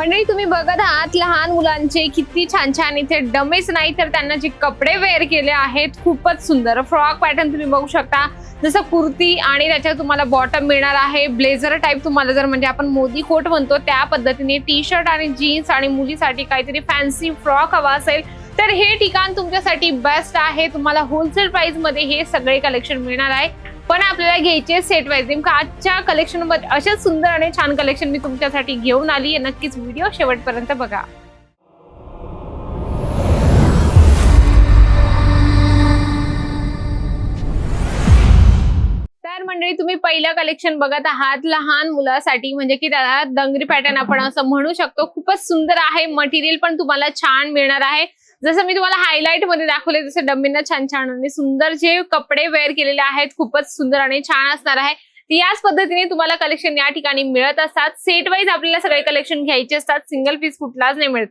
मंडळी तुम्ही बघत आहात लहान मुलांचे किती छान छान इथे डमेच नाही तर त्यांना जे कपडे वेअर केले आहेत खूपच सुंदर. फ्रॉक पॅटर्न तुम्ही बघू शकता. जसं कुर्ती आणि त्याच्यात तुम्हाला बॉटम मिळणार आहे. ब्लेझर टाईप तुम्हाला जर म्हणजे आपण मोदी कोट म्हणतो त्या पद्धतीने टी शर्ट आणि जीन्स आणि मुलीसाठी काहीतरी फॅन्सी फ्रॉक हवा असेल तर हे ठिकाण तुमच्यासाठी बेस्ट आहे. तुम्हाला होलसेल प्राइसमध्ये हे सगळे कलेक्शन मिळणार आहे. पण आपल्याला घ्यायचे सेट वाईज नेमकं आजच्या कलेक्शनमध्ये सुंदर आणि छान कलेक्शन मी तुमच्यासाठी घेऊन आली आहे. नक्कीच व्हिडिओ शेवटपर्यंत बघा. तर मंडळी तुम्ही पहिलं कलेक्शन बघत आहात लहान मुलासाठी. म्हणजे की त्याला दंगरी पॅटर्न आपण असं म्हणू शकतो. खूपच सुंदर आहे. मटेरियल पण तुम्हाला छान मिळणार आहे. जसं मी तुम्हाला हायलाइटमध्ये दाखवले जसे डम्मींना छान छान आणि सुंदर जे कपडे वेअर केलेले आहेत खूपच सुंदर आणि छान असणार आहे. याच पद्धतीने तुम्हाला कलेक्शन या ठिकाणी मिळत असतात. सेट वाईज आपल्याला सगळे कलेक्शन घ्यायचे असतात. सिंगल पीस कुठलाच नाही मिळत.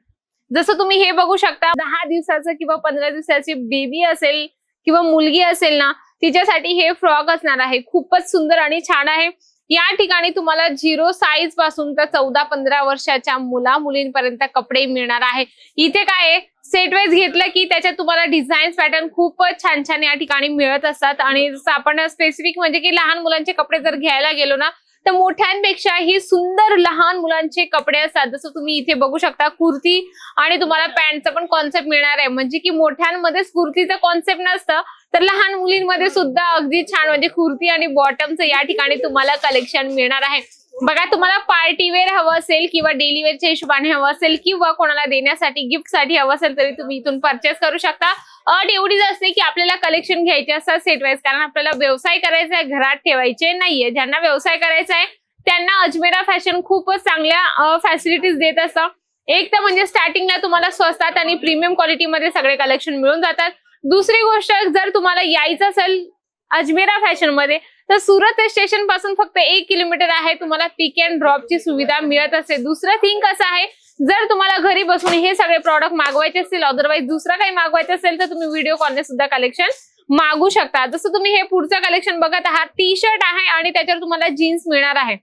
जसं तुम्ही हे बघू शकता दहा दिवसाचं किंवा पंधरा दिवसाची बेबी असेल किंवा मुलगी असेल ना तिच्यासाठी हे फ्रॉक असणार आहे. खूपच सुंदर आणि छान आहे. या ठिकाणी तुम्हाला झिरो साईजपासून तर चौदा पंधरा वर्षाच्या मुला मुलींपर्यंत कपडे मिळणार आहे. इथे काय आहे? सेट घेतलं की त्याच्यात तुम्हाला डिझाईन्स पॅटर्न खूपच छान छान या ठिकाणी मिळत असतात. आणि जसं आपण स्पेसिफिक म्हणजे की लहान मुलांचे कपडे जर घ्यायला गेलो ना तर मोठ्यांपेक्षा ही सुंदर लहान मुलांचे कपडे असतात. जसं तुम्ही इथे बघू शकता कुर्ती आणि तुम्हाला पॅन्टचा पण कॉन्सेप्ट मिळणार आहे. म्हणजे की मोठ्यांमध्येच कुर्तीचं कॉन्सेप्ट नसतं तर लहान मुलींमध्ये सुद्धा अगदी छान म्हणजे कुर्ती आणि बॉटमचं या ठिकाणी तुम्हाला कलेक्शन मिळणार आहे. बघा तुम्हाला पार्टी वेअर हवं असेल किंवा डेली वेअरच्या हिशोबाने हवं असेल किंवा कोणाला देण्यासाठी गिफ्टसाठी हवं असेल तरी तुम्ही इथून परचेस करू शकता. अट एवढीच असते की आपल्याला कलेक्शन घ्यायचे असतात सेट वाईज कारण आपल्याला व्यवसाय करायचा आहे घरात ठेवायचे नाहीये. ज्यांना व्यवसाय करायचा आहे त्यांना अजमेरा फॅशन खूपच चांगल्या फॅसिलिटीज देत असतं एक तर म्हणजे स्टार्टिंगला तुम्हाला स्वस्तात आणि प्रीमियम क्वालिटीमध्ये सगळे कलेक्शन मिळून जातात. दुसरी गोष्ट जर तुम्हाला यायचं असेल अजमेरा फॅशनमध्ये तर सुरत स्टेशनपासून फक्त एक किलोमीटर आहे. तुम्हाला पिक अँड ड्रॉपची सुविधा मिळत असते दुसरं थिंग कसं आहे? जर तुम्हाला घरी बसून हे सगळे प्रॉडक्ट मागवायचे असतील अदरवाईज दुसरा काही मागवायचं असेल तर तुम्ही व्हिडिओ कॉलने सुद्धा कलेक्शन मागू शकता. जसं तुम्ही हे पुढचं कलेक्शन बघत आहात टी शर्ट आहे आणि त्याच्यावर तुम्हाला जीन्स मिळणार आहे.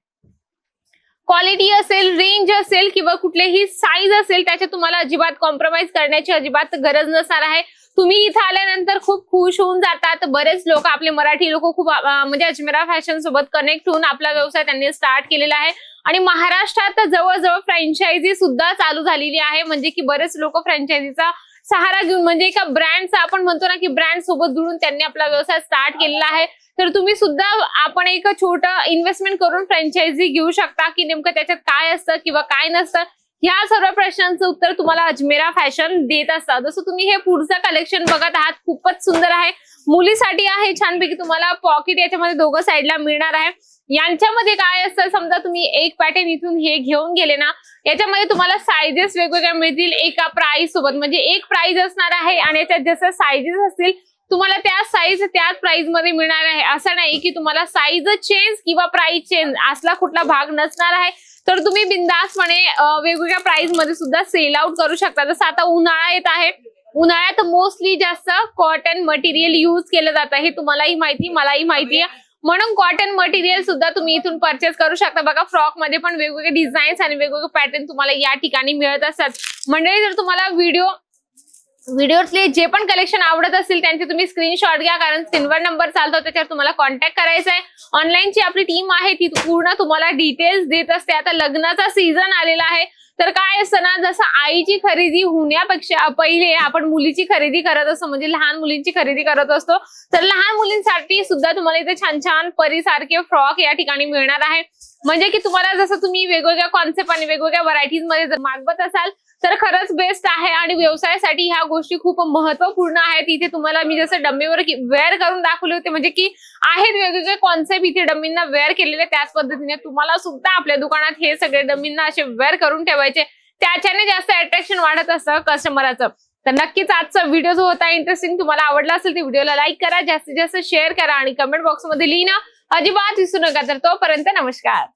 क्वालिटी असेल रेंज असेल किंवा कुठलेही साईज असेल त्याच्यात तुम्हाला अजिबात कॉम्प्रोमाइज करण्याची अजिबात गरज नसणार आहे. तुम्ही इथं आल्यानंतर खूप खुश होऊन जातात. बरेच लोक आपले मराठी लोक खूप म्हणजे अजमेरा फॅशन सोबत कनेक्ट होऊन आपला व्यवसाय त्यांनी स्टार्ट केलेला आहे. आणि महाराष्ट्रात जवळजवळ फ्रँचायझी सुद्धा चालू झालेली आहे. म्हणजे की बरेच लोक फ्रँचायझीचा सहारा घेऊन म्हणजे एका ब्रँडचा आपण म्हणतो ना की ब्रँड सोबत जुळून त्यांनी आपला व्यवसाय स्टार्ट केलेला आहे. तर तुम्ही सुद्धा आपण एक छोटं इन्व्हेस्टमेंट करून फ्रँचायझी घेऊ शकता की नेमकं त्याच्यात काय असतं किंवा काय नसतं? ह्या सर्व प्रश्नांचं उत्तर तुम्हाला अजमेरा फॅशन देत असतात. जसं तुम्ही हे पुढचं कलेक्शन बघत आहात खूपच सुंदर आहे. मुलीसाठी आहे छानपैकी तुम्हाला पॉकेट याच्यामध्ये दोघं साईडला मिळणार आहे. यांच्यामध्ये काय असतं समजा तुम्ही एक पॅटर्न इथून हे घेऊन गेले ना याच्यामध्ये तुम्हाला साईजेस वेगवेगळ्या मिळतील. एका प्राइस सोबत म्हणजे एक प्राइस असणार आहे आणि याच्यात जसं साईजेस असतील तुम्हाला त्या साईज त्याच प्राइसमध्ये मिळणार आहे. असं नाही की तुम्हाला साईज चेंज किंवा प्राइस चेंज असला कुठला भाग नसणार आहे. तर तुम्ही बिंदासपणे वेगवेगळ्या प्राइसमध्ये सुद्धा सेल आउट करू शकता. जसं आता उन्हाळा येत आहे. उन्हाळ्यात मोस्टली जास्त कॉटन मटेरियल युज केलं जात हे तुम्हालाही माहिती मलाही माहिती आहे. म्हणून कॉटन मटेरियल सुद्धा तुम्ही इथून परचेस करू शकता. बघा फ्रॉकमध्ये पण वेगवेगळे डिझाईन्स आणि वेगवेगळे पॅटर्न तुम्हाला या ठिकाणी मिळत असतात. मंडळी जर तुम्हाला व्हिडिओ व्हिडिओतले जे पण कलेक्शन आवडत असतील त्यांचे तुम्ही स्क्रीनशॉट घ्या. कारण स्क्रीनवर नंबर चालतो त्याच्यावर तुम्हाला कॉन्टॅक्ट करायचा आहे. ऑनलाईनची आपली टीम आहे ती पूर्ण तुम्हाला डिटेल्स देत असते. आता लग्नाचा सीझन आलेला आहे. तर काय असतं ना जसं आईची खरेदी होण्यापेक्षा पहिले आपण मुलीची खरेदी करत असतो म्हणजे लहान मुलींची खरेदी करत असतो. तर लहान मुलींसाठी सुद्धा तुम्हाला इथे छान छान परीसारखे फ्रॉक या ठिकाणी मिळणार आहे. म्हणजे की तुम्हाला जसं तुम्ही वेगवेगळ्या कॉन्सेप्ट आणि वेगवेगळ्या व्हरायटीजमध्ये जर मागवत असाल तर खरंच बेस्ट आहे आणि व्यवसायासाठी ह्या गोष्टी खूप महत्त्वपूर्ण आहेत. इथे तुम्हाला मी जसं डम्मीवर वेअर करून दाखवले होते म्हणजे की आहेत वेगवेगळे कॉन्सेप्ट इथे डम्मींना वेअर केलेले त्याच पद्धतीने तुम्हाला सुद्धा आपल्या दुकानात हे सगळे डम्मींना असे वेअर करून ठेवायचे. त्याच्याने जास्त अट्रॅक्शन वाढत असतं कस्टमरचं तर नक्कीच आजचा व्हिडिओ जो होता इंटरेस्टिंग तुम्हाला आवडला असेल तर व्हिडिओला लाईक करा जास्तीत जास्त शेअर करा आणि कमेंट बॉक्समध्ये लिहिणं अजिबात विसरू नका. तर तोपर्यंत नमस्कार.